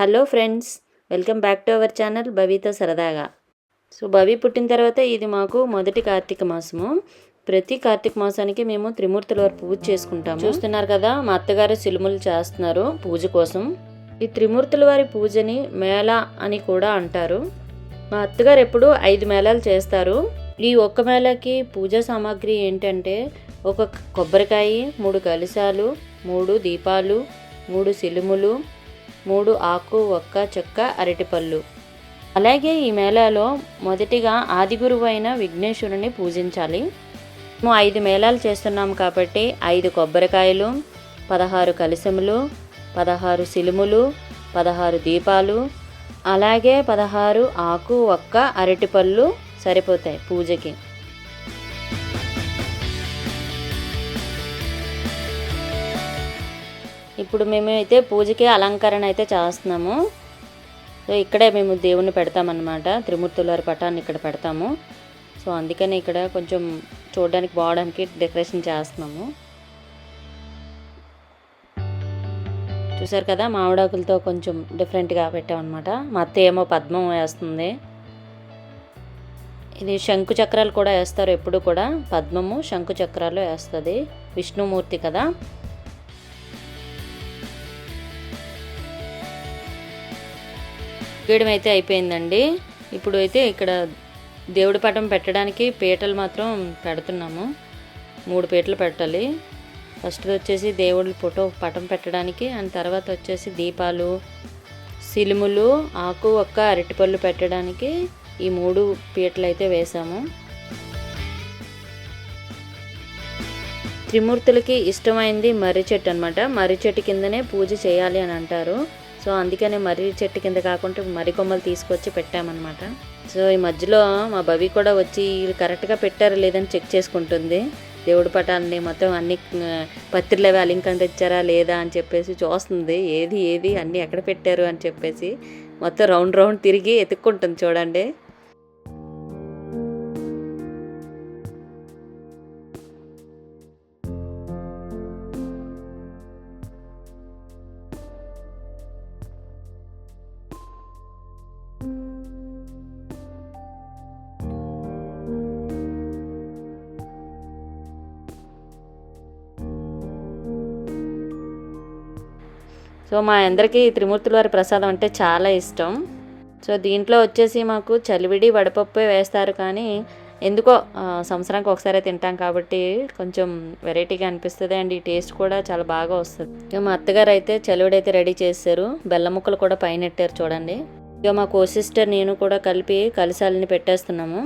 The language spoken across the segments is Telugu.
Hello friends welcome back to our channel బవితో సరదాగా. సో బవి పుట్టిన తర్వాత ఇది మాకు మొదటి కార్తీక మాసము. ప్రతి కార్తీక మాసానికి మేము త్రిమూర్తుల వారి పూజ చేసుకుంటాము. చూస్తున్నారు కదా మా అత్తగారు సిలుములు చేస్తున్నారు పూజ కోసం. ఈ త్రిమూర్తుల వారి పూజని మేళ అని కూడా అంటారు. మా అత్తగారు ఎప్పుడు ఐదు మేళాలు చేస్తారు. ఈ ఒక్క మేళకి పూజా సామాగ్రి ఏంటంటే ఒక కొబ్బరికాయ మూడు కలశాలు మూడు దీపాలు మూడు సిలుములు మూడు ఆకు ఒక్క చెక్క అరటిపళ్ళు. అలాగే ఈ మేళాలో మొదటిగా ఆదిగురువు అయిన విఘ్నేశ్వరుని పూజించాలి. మేము ఐదు మేళాలు చేస్తున్నాం కాబట్టి ఐదు కొబ్బరికాయలు పదహారు కలశములు పదహారు సిలుములు పదహారు దీపాలు అలాగే పదహారు ఆకు ఒక్క అరటిపళ్ళు సరిపోతాయి పూజకి. ఇప్పుడు మేము అయితే పూజకి అలంకరణ అయితే చేస్తున్నాము. సో ఇక్కడే మేము దేవుణ్ణి పెడతామన్నమాట. త్రిమూర్తుల వారి పటాన్ని ఇక్కడ పెడతాము. సో అందుకని ఇక్కడ కొంచెం చూడడానికి బాగడానికి డెకరేషన్ చేస్తున్నాము. చూసారు కదా మామిడాకులతో కొంచెం డిఫరెంట్గా పెట్టామన్నమాట. మా అత్త ఏమో పద్మం వేస్తుంది. ఇది శంకు చక్రాలు కూడా వేస్తారు ఎప్పుడు కూడా. పద్మము శంకు చక్రాలు వేస్తుంది. విష్ణుమూర్తి కదా. గీయడం అయితే అయిపోయిందండి. ఇప్పుడు అయితే ఇక్కడ దేవుడి పటం పెట్టడానికి పీటలు మాత్రం పెడుతున్నాము. మూడు పీటలు పెట్టాలి. ఫస్ట్ వచ్చేసి దేవుడి ఫోటో పటం పెట్టడానికి అండ్ తర్వాత వచ్చేసి దీపాలు సిలుములు ఆకు ఒక్క అరటిపళ్ళు పెట్టడానికి ఈ మూడు పీటలు అయితే వేసాము త్రిమూర్తులకి ఇష్టమైంది మర్రి చెట్టు అనమాట మర్రి చెట్టు కిందనే పూజ చేయాలి అని అంటారు. సో అందుకనే మర్రి చెట్టు కింద కాకుండా మర్రి కొమ్మలు తీసుకొచ్చి పెట్టామన్నమాట. సో ఈ మధ్యలో మా భవి కూడా వచ్చి కరెక్ట్గా పెట్టారా లేదని చెక్ చేసుకుంటుంది. దేవుడి పటాన్ని మొత్తం అన్ని పత్రిలు అవి అలింకం తెచ్చారా లేదా అని చెప్పేసి చూస్తుంది. ఏది ఏది అన్నీ ఎక్కడ పెట్టారు అని చెప్పేసి మొత్తం రౌండ్ రౌండ్ తిరిగి ఎత్తుక్కుంటుంది చూడండి. సో మా అందరికీ త్రిమూర్తుల వారి ప్రసాదం అంటే చాలా ఇష్టం. సో దీంట్లో వచ్చేసి మాకు చలివిడి వడపప్పు వేస్తారు కానీ ఎందుకో సంవత్సరానికి ఒకసారి తింటాం కాబట్టి కొంచెం వెరైటీగా అనిపిస్తుంది అండ్ ఈ టేస్ట్ కూడా చాలా బాగా వస్తుంది. ఇక మా అత్తగారు అయితే చలివిడి అయితే రెడీ చేశారు. బెల్లం ముక్కలు కూడా పైన పెట్టారు చూడండి. ఇక మా కో సిస్టర్ నేను కూడా కలిపి కలిసాలని పెట్టేస్తున్నాము.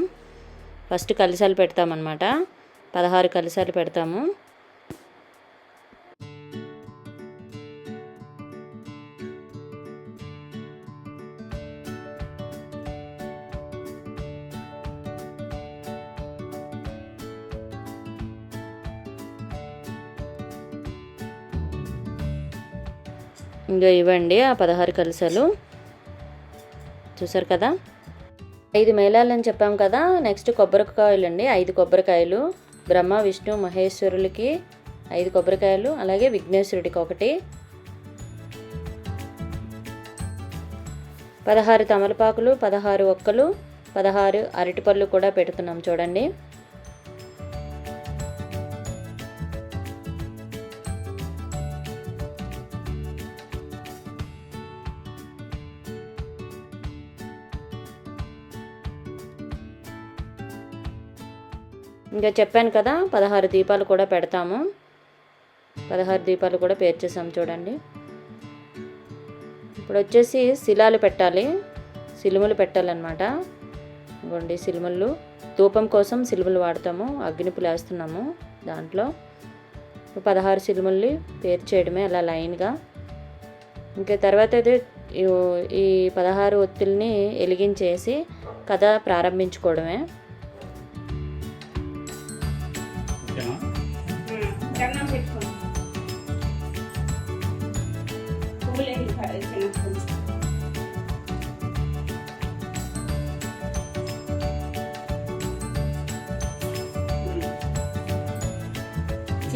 ఫస్ట్ కలిసాలు పెడతామన్నమాట. పదహారు కలిసాలు పెడతాము. ఇంకా ఇవ్వండి ఆ పదహారు కలసలు. చూసారు కదా? ఐదు మేళాలని చెప్పాం కదా. నెక్స్ట్ కొబ్బరికాయలు అండి ఐదు కొబ్బరికాయలు. బ్రహ్మ విష్ణు మహేశ్వరులకి ఐదు కొబ్బరికాయలు. అలాగే విఘ్నేశ్వరుడికి ఒకటి. పదహారు తమలపాకులు పదహారు ఒక్కలు పదహారు అరటిపళ్ళు కూడా పెడుతున్నాం చూడండి. ఇంకా చెప్పాను కదా పదహారు దీపాలు కూడా పెడతాము. పదహారు దీపాలు కూడా పేర్చేసాము చూడండి. ఇప్పుడు వచ్చేసి శిలాలు పెట్టాలి. సిలుములు పెట్టాలన్నమాట. ఇవ్వండి సిలుములు. ధూపం కోసం సిలుములు వాడతాము. అగ్నిపులు వేస్తున్నాము దాంట్లో. పదహారు సిలుముల్ని పేర్చేయడమే అలా లైన్గా. ఇంకా తర్వాత అయితే ఈ- ఈ పదహారు ఒత్తుల్ని వెలిగించేసి కథ ప్రారంభించుకోవడమే.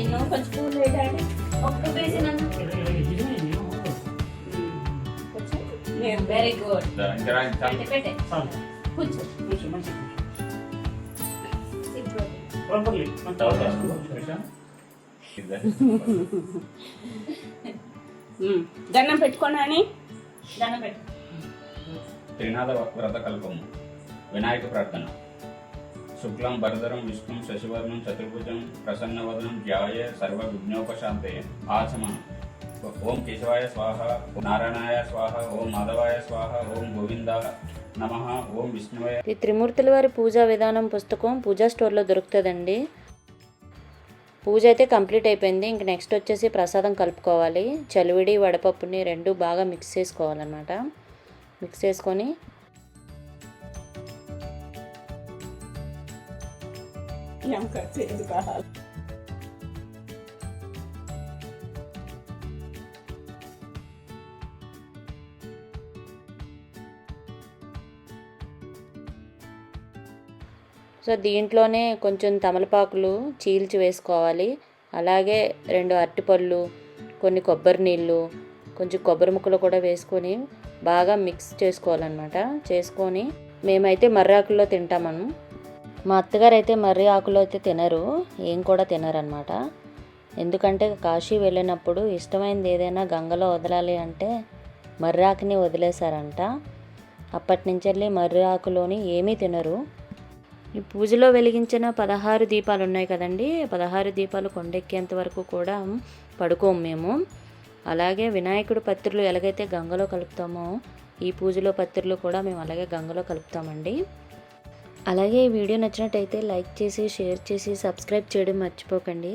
చిన్న కొంచెం పువ్వులు వేయడానికి ఒక్క కొంచెం వెరీ గుడ్. పెట్టే. కూర్చో. దండం పెట్టుకోనా అని? దండం పెట్టు. త్రినాథ వ్రత కల్పము. వినాయక ప్రార్థన. శుక్లం భరధరం విష్ణుం శశివర్ణం చతుర్భుజం ప్రసన్నవదనం ధ్యాయ సర్వ విఘ్నోపశాంతే. ఆచమ ఓం కేశవాయ స్వాహ నారాయణాయ స్వాహ ఓం మాధవాయ స్వాహ ఓం గోవింద నమ ఓం విష్ణువే. ఈ త్రిమూర్తుల వారి పూజా విధానం పుస్తకం పూజా స్టోర్లో దొరుకుతుందండి. పూజ అయితే కంప్లీట్ అయిపోయింది. ఇంక నెక్స్ట్ వచ్చేసి ప్రసాదం కలుపుకోవాలి. చలివిడి వడపప్పుని రెండు బాగా మిక్స్ చేసుకోవాలన్నమాట. మిక్స్ చేసుకొని ఇంకా చేదు సో దీంట్లోనే కొంచెం తమలపాకులు చీల్చి వేసుకోవాలి. అలాగే రెండు అరటిపళ్ళు కొన్ని కొబ్బరి నీళ్ళు కొంచెం కొబ్బరి ముక్కలు కూడా వేసుకొని బాగా మిక్స్ చేసుకోవాలన్నమాట. చేసుకొని మేమైతే మర్రాకుల్లో తింటామను మా అత్తగారు అయితే మర్రి ఆకులు అయితే తినరు ఏం కూడా తినరనమాట ఎందుకంటే కాశీ వెళ్ళినప్పుడు ఇష్టమైనది ఏదైనా గంగలో వదలాలి అంటే మర్రి ఆకుని వదిలేశారంట. అప్పటి నుంచి మర్రి ఆకులోని ఏమీ తినరు. ఈ పూజలో వెలిగించిన పదహారు దీపాలు ఉన్నాయి కదండి పదహారు దీపాలు కొండెక్కేంత వరకు కూడా పడుకోము మేము. అలాగే వినాయకుడు పత్రులు ఎలాగైతే గంగలో కలుపుతామో ఈ పూజలో పత్రులు కూడా మేము అలాగే గంగలో కలుపుతామండి. అలాగే ఈ వీడియో నచ్చినట్టయితే లైక్ చేసి షేర్ చేసి సబ్స్క్రైబ్ చేయడం మర్చిపోకండి.